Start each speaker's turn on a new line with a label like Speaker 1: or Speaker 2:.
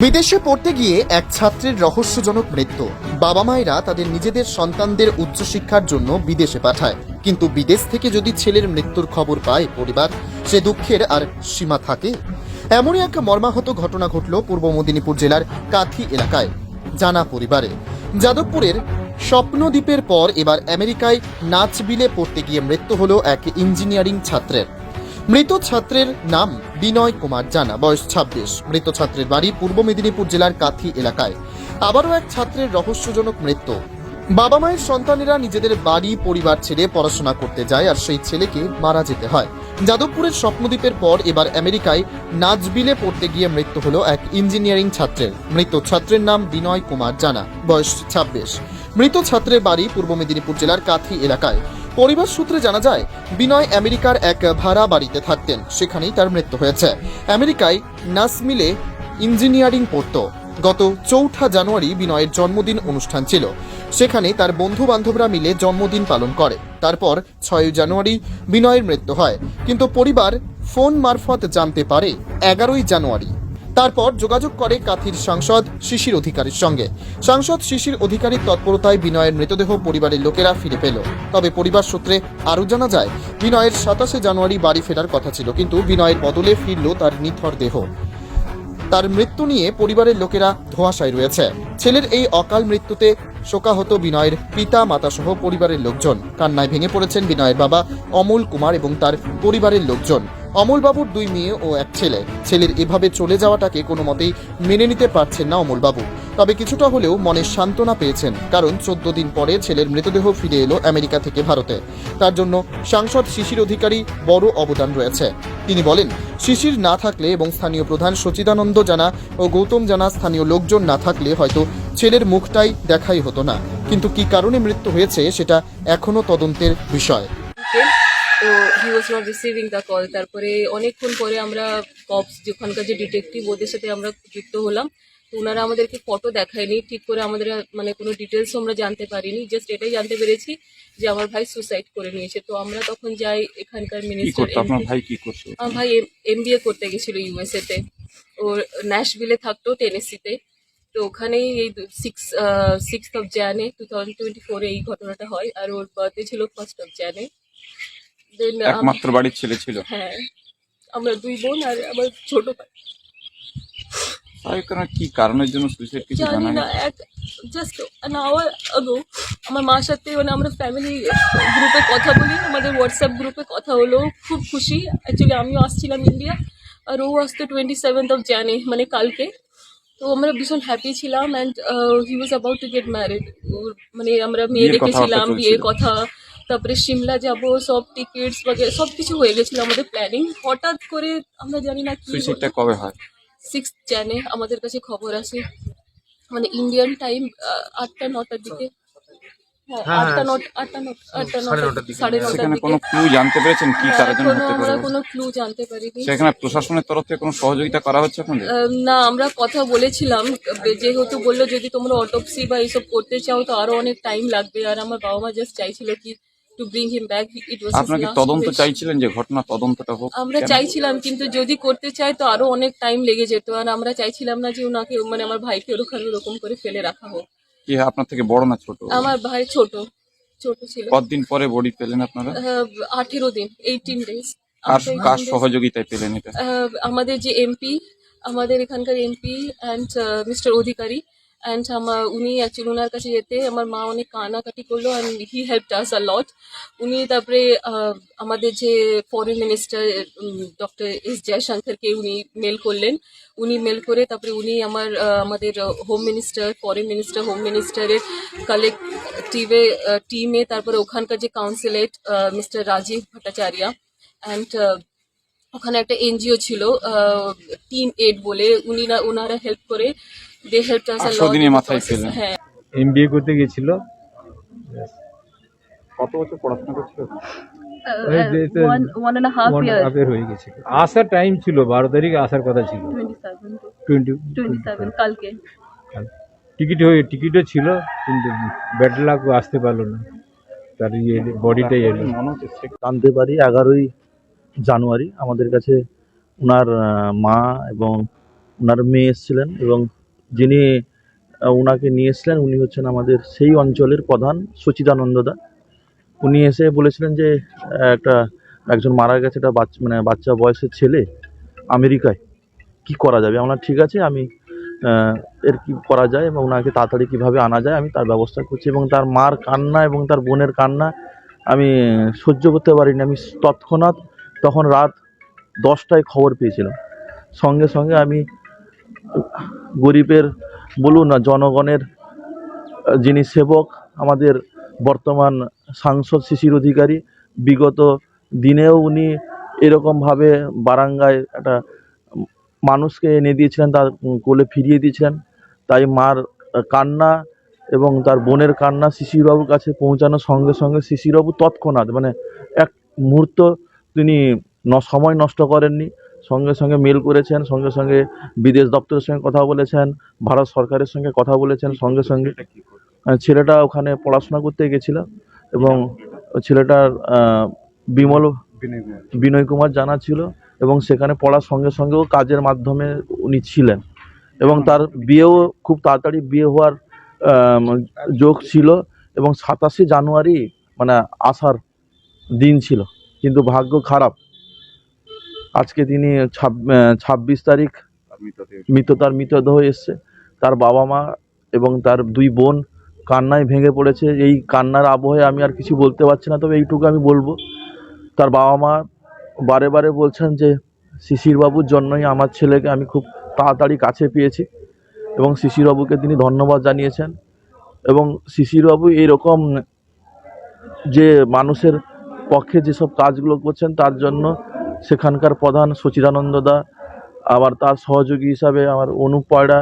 Speaker 1: বিদেশে পড়তে গিয়ে এক ছাত্রের রহস্যজনক মৃত্যু। বাবা মায়েরা তাদের নিজেদের সন্তানদের উচ্চশিক্ষার জন্য বিদেশে পাঠায়। কিন্তু বিদেশ থেকে যদি ছেলের মৃত্যুর খবর পায় পরিবার, সে দুঃখের আর সীমা থাকে। এমনই এক মর্মাহত ঘটনা ঘটল পূর্ব মেদিনীপুর জেলার কাথি এলাকায়, জানা পরিবারে। যাদবপুরের স্বপ্নদ্বীপের পর এবার আমেরিকায় নাচবিলে পড়তে গিয়ে মৃত্যু হলো এক ইঞ্জিনিয়ারিং ছাত্রের। মৃত ছাত্রের নাম বিনয় কুমার জানা, বয়স ছাব্বিশ। মৃত ছাত্রের বাড়ি পূর্ব মেদিনীপুর জেলার কাথি এলাকায়। আবারও এক ছাত্রের রহস্যজনক মৃত্যু। বাবা মায়ের সন্তানেরা নিজেদের বাড়ি, পরিবার ছেড়ে পড়াশোনা করতে যায় আর সেই ছেলেকে মারা যেতে হয়। যাদবপুরের স্বপ্নদ্বীপের পর এবার আমেরিকায় নাচবিলে পড়তে গিয়ে মৃত্যু হলো এক ইঞ্জিনিয়ারিং ছাত্রের। মৃত ছাত্রের নাম বিনয় কুমার জানা, বয়স ছাব্বিশ। মৃত ছাত্রের বাড়ি পূর্ব মেদিনীপুর জেলার কাথি এলাকায়। পরিবার সূত্রে জানা যায়, বিনয় আমেরিকার এক ভাড়া বাড়িতে থাকতেন। সেখানেই তার মৃত্যু হয়েছে। আমেরিকায় নাসমিলে ইঞ্জিনিয়ারিং পড়তো। গত চৌঠা জানুয়ারি বিনয়ের জন্মদিন অনুষ্ঠান ছিল। সেখানে তার বন্ধু বান্ধবরা মিলে জন্মদিন পালন করে। তারপর ছয় জানুয়ারি বিনয়ের মৃত্যু হয়। কিন্তু পরিবার ফোন মারফত জানতে পারে, এগারোই জানুয়ারি। তারপর যোগাযোগ করে কাথির সাংসদ শিশির অধিকারীর সঙ্গে। সাংসদ শিশির অধিকারীর তৎপরতায় বিনয়ের মৃতদেহ পরিবারের লোকেরা ফিরে পেল। তবে পরিবার সূত্রে আরও জানা যায়, বিনয়ের সাতাশে জানুয়ারি বাড়ি ফেরার কথা ছিল, কিন্তু বিনয়ের বদলে ফিরল তার নিথর দেহ। তার মৃত্যু নিয়ে পরিবারের লোকেরা ধোঁয়াশায় রয়েছে। ছেলের এই অকাল মৃত্যুতে শোকাহত বিনয়ের পিতা মাতা সহ পরিবারের লোকজন। কান্নায় ভেঙে পড়েছেন বিনয়ের বাবা অমল কুমার এবং তার পরিবারের লোকজন। অমলবাবুর দুই মেয়ে ও এক ছেলে। ছেলের এভাবে চলে যাওয়াটাকে কোনো মতেই মেনে নিতে পারছেন না অমলবাবু। তবে কিছুটা হলেও মনে সান্ত্বনা পেয়েছেন, কারণ চোদ্দ দিন পরে ছেলের মৃতদেহ ফিরে এলো আমেরিকা থেকে ভারতে। তার জন্য সাংসদ শিশির অধিকারী বড় অবদান রয়েছে। তিনি বলেন, শিশির না থাকলে এবং স্থানীয় প্রধান সচিদানন্দ জানা ও গৌতম জানা স্থানীয় লোকজন না থাকলে হয়তো ছেলের মুখটাই দেখাই হতো না। কিন্তু কি কারণে মৃত্যু হয়েছে সেটা এখনও তদন্তের বিষয়।
Speaker 2: তো he was not receiving the call তারপরে অনেকক্ষণ পরে আমরা কপস যেখানকার যে ডিটেকটিভ ওদের সাথে আমরা যুক্ত হলাম। তো ওনারা আমাদেরকে ফটো দেখায়নি। ঠিক করে আমাদের মানে কোনো ডিটেলসও আমরা জানতে পারিনি। জাস্ট এটাই জানতে পেরেছি যে আমার ভাই সুসাইড করে নিয়েছে। তো আমরা তখন যাই এখানকার মিনিস্টার
Speaker 3: আপনার ভাই কি করতো?
Speaker 2: আমার ভাই এম বি করতে গেছিল ইউএসএ তে। ও ন্যাশভিলে থাকতো টেনেসিতে তো ওখানেই এই six six of June two thousand twenty ফোরে এই ঘটনাটা হয়। আর ওর বার্থডে ছিল ফার্স্ট অফ জানে দেন
Speaker 3: একমাত্র বাড়ির ছেলে ছিল
Speaker 2: হ্যাঁ আমরা দুই বোন আর আমার ছোট ভাই
Speaker 3: তাই কারণ কি কারণের জন্য সুইসাইড কিছু
Speaker 2: জানি
Speaker 3: জানা
Speaker 2: না
Speaker 3: নেই
Speaker 2: এক জাস্ট অ্যান আওয়ার আগো আমার মার সাথে মানে আমরা ফ্যামিলি গ্রুপে কথা বলি আমাদের হোয়াটসঅ্যাপ গ্রুপে কথা হলো খুব খুশি অ্যাকচুয়ালি আমিও আসছিলাম ইন্ডিয়া আর ও আসতো টোয়েন্টি সেভেন্থ অফ জানে মানে কালকে তো আমরা ভীষণ হ্যাপি ছিলাম and he was about to get married মানে আমরা মেয়ে
Speaker 3: বিয়ের কথাবার্তা
Speaker 2: দেখেছিলাম
Speaker 3: চলছিল।
Speaker 2: বিয়ের কথা তারপরে সিমলা যাব সব টিকিটস বগেরা সব কিছু হয়ে গেছিল আমাদের প্ল্যানিং হঠাৎ করে আমরা জানি না কি
Speaker 3: সুইসাইডটা কবে হয়?
Speaker 2: সিক্স জানে আমাদের কাছে খবর আসে। মানে ইন্ডিয়ান টাইম আটটা নটার দিকে। হ্যাঁ আটটা নট আটটা নট আটটা নটা সাড়ে নটার দিকে।
Speaker 3: কোনো ক্লু জানতে পেরেছেন কি
Speaker 2: হ্যাঁ,
Speaker 3: কারণে
Speaker 2: এখনও
Speaker 3: হতে
Speaker 2: আমরা কোনো ক্লু জানতে পারিনি।
Speaker 3: সেখানে প্রশাসনের তরফ থেকে কোনো সহযোগিতা করা হচ্ছে
Speaker 2: না আমরা কথা বলেছিলাম। যেহেতু বলল যদি তোমরা অটোপসি বা এইসব করতে চাও তো আরও অনেক টাইম লাগবে। আর আমার বাবা মা জাস্ট চাইছিল কি to bring him back it was
Speaker 3: আপনাকে তদন্ত চাইছিলেন যে ঘটনা তদন্তটা হোক
Speaker 2: আমরা চাইছিলাম কিন্তু যদি করতে চাই তো আরও অনেক টাইম লেগে যেত আর আমরা চাইছিলাম না যে ওনাকে মানে আমার ভাইকে ওরকম ওরকম করে ফেলে রাখা হোক।
Speaker 3: কি আপনার থেকে বড় না ছোট?
Speaker 2: আমার ভাই ছোট ছোট ছিল।
Speaker 3: কতদিন পরে বডি পেলেন আপনারা?
Speaker 2: আঠেরো দিন এইটিন ডেজ
Speaker 3: কার কার সহযোগিতায় পেলেন এটা?
Speaker 2: আমাদের যে এমপি আমাদের এখানকার MP and mister Adhikari and আমার উনি অ্যাকচুয়ালি ওনার কাছে যেতে আমার মা অনেক কানাকাটি করল and he help us a lot উনি তারপরে আমাদের যে ফরেন মিনিস্টার ডক্টর এস জয়শঙ্করকে উনি মেল করলেন উনি মেল করে তারপরে উনি আমার আমাদের home minister foreign minister home মিনিস্টারের কালেকটিভে টিমে তারপরে ওখানকার যে consulate mister Rajiv Bhattacharya and ওখানে একটা এনজিও ছিল টিম এড বলে উনি না ওনারা হেল্প করে দে হেল্প আস
Speaker 3: আটশো দিনের মাথায়।
Speaker 2: হ্যাঁ।
Speaker 4: এমবিএ করতে গেছিল।
Speaker 3: কত বছর পড়াশোনা করছিল?
Speaker 4: হয়ে আসার টাইম ছিল বারো তারিখে আসার কথা ছিল। টিকিট হয়ে টিকিটও ছিল কিন্তু ব্যাড আসতে পারল না। তার ইয়ে বডিটাই এলো।
Speaker 3: মনে
Speaker 5: জানতে পারি এগারোই জানুয়ারি আমাদের কাছে ওনার মা এবং ওনার মেয়ে এসেছিলেন এবং যিনি ওনাকে নিয়ে এসেছিলেন, উনি হচ্ছেন আমাদের সেই অঞ্চলের প্রধান সচিদানন্দদা উনি এসে বলেছিলেন যে একটা, একজন মারা গেছে, একটা বাচ্চা মানে বাচ্চা বয়সের ছেলে আমেরিকায়। কি করা যাবে? আমরা ঠিক আছে, আমি এর কি করা যায় এবং ওনাকে তাড়াতাড়ি কীভাবে আনা যায়, আমি তার ব্যবস্থা করছি এবং তার মার কান্না এবং তার বোনের কান্না আমি সহ্য করতে পারিনি। আমি তৎক্ষণাৎ তখন রাত দশটায় খবর পেয়েছিলাম। সঙ্গে সঙ্গে আমি গরিবের বলুন না, জনগণের যিনি সেবক, আমাদের বর্তমান সাংসদ শিশির অধিকারী, বিগত দিনেও উনি এরকমভাবে বারাঙ্গায় একটা মানুষকে এনে দিয়েছিলেন, তার কোলে ফিরিয়ে দিয়েছিলেন। তাই মার কান্না এবং তার বোনের কান্না শিশিরবাবুর কাছে পৌঁছানোর সঙ্গে সঙ্গে শিশিরবাবু তৎক্ষণাৎ মানে এক মুহূর্ত তিনি সময় নষ্ট করেননি। সঙ্গে সঙ্গে মেল করেছেন সঙ্গে সঙ্গে বিদেশ দপ্তরের সঙ্গে কথা বলেছেন ভারত সরকারের সঙ্গে কথা বলেছেন সঙ্গে সঙ্গে ছেলেটা ওখানে পড়াশোনা করতে গেছিল এবং ছেলেটার বিমল বিনয় কুমার। জানা ছিল এবং সেখানে পড়ার সঙ্গে সঙ্গেও কাজের মাধ্যমে উনি ছিলেন এবং তার বিয়েও খুব তাড়াতাড়ি বিয়ে হওয়ার যোগ ছিল এবং সাতাশে জানুয়ারি মানে আসার দিন ছিল কিন্তু ভাগ্য খারাপ। আজকে তিনি ছাব্বিশ তারিখ মৃত তার মৃতদেহ এসছে। তার বাবা মা এবং তার দুই বোন কান্নায় ভেঙে পড়েছে। এই কান্নার আবহে আমি আর কিছু বলতে পারছি না, তবে এইটুকু আমি বলব। তার বাবা মা বারে বারে বলছেন যে, শিশিরবাবুর জন্যই আমার ছেলেকে আমি খুব তাড়াতাড়ি কাছে পেয়েছি। এবং শিশিরবাবুকে তিনি ধন্যবাদ জানিয়েছেন। এবং শিশিরবাবু এইরকম যে মানুষের পক্ষে যেসব কাজগুলো করছেন, তার জন্য সেখানকার প্রধান সচিদানন্দ দা আবার তার সহযোগী হিসাবে আমার অনুপ পয়রা